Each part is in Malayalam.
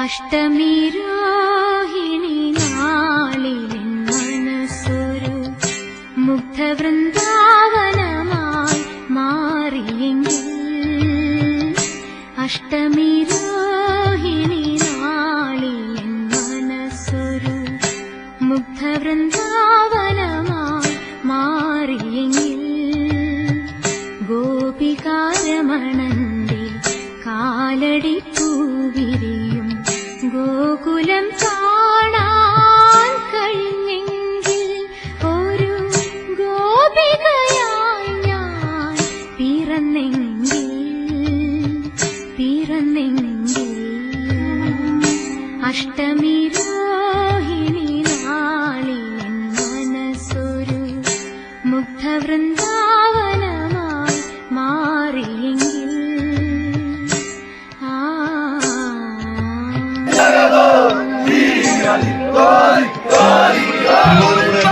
अष्टमीरोहि नालि लिङ्गणसुरु मुग्धवृन्दावनमारी अष्टमीरु ഗോകുലം കാണാൻ കഴിഞ്ഞെങ്കിൽ ഒരു ഗോപികയായി ഞാൻ പിറന്നെങ്കിൽ പിറന്നെങ്കിൽ അഷ്ടമി രോഹിണി നാളിലെൻ മനസ്സൊരു മുഗ്ധവൃന്ദാവനമായി മാറിയെങ്കിൽ গরি গরি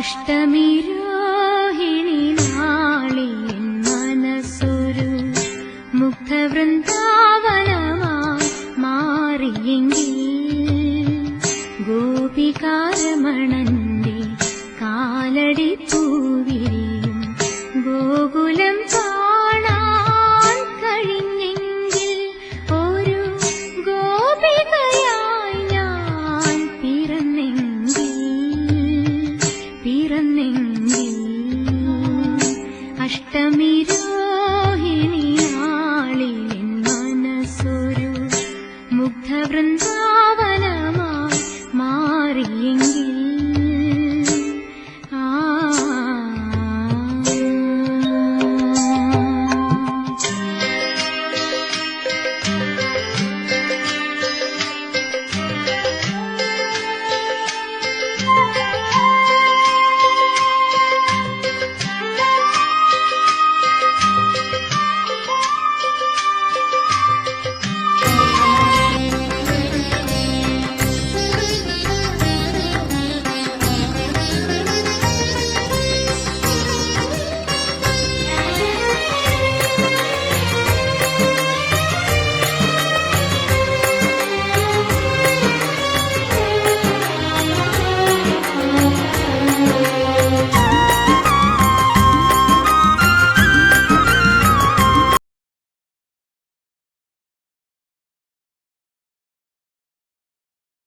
അഷ്ടമി രോഹിണി നാളിൻ മനസ്സൊരു മുഗ്ധവൃന്ദാവനമായി മാറിയെങ്കിൽ ഗോപികാരമണന്റെ കാലടി അഷ്ടമി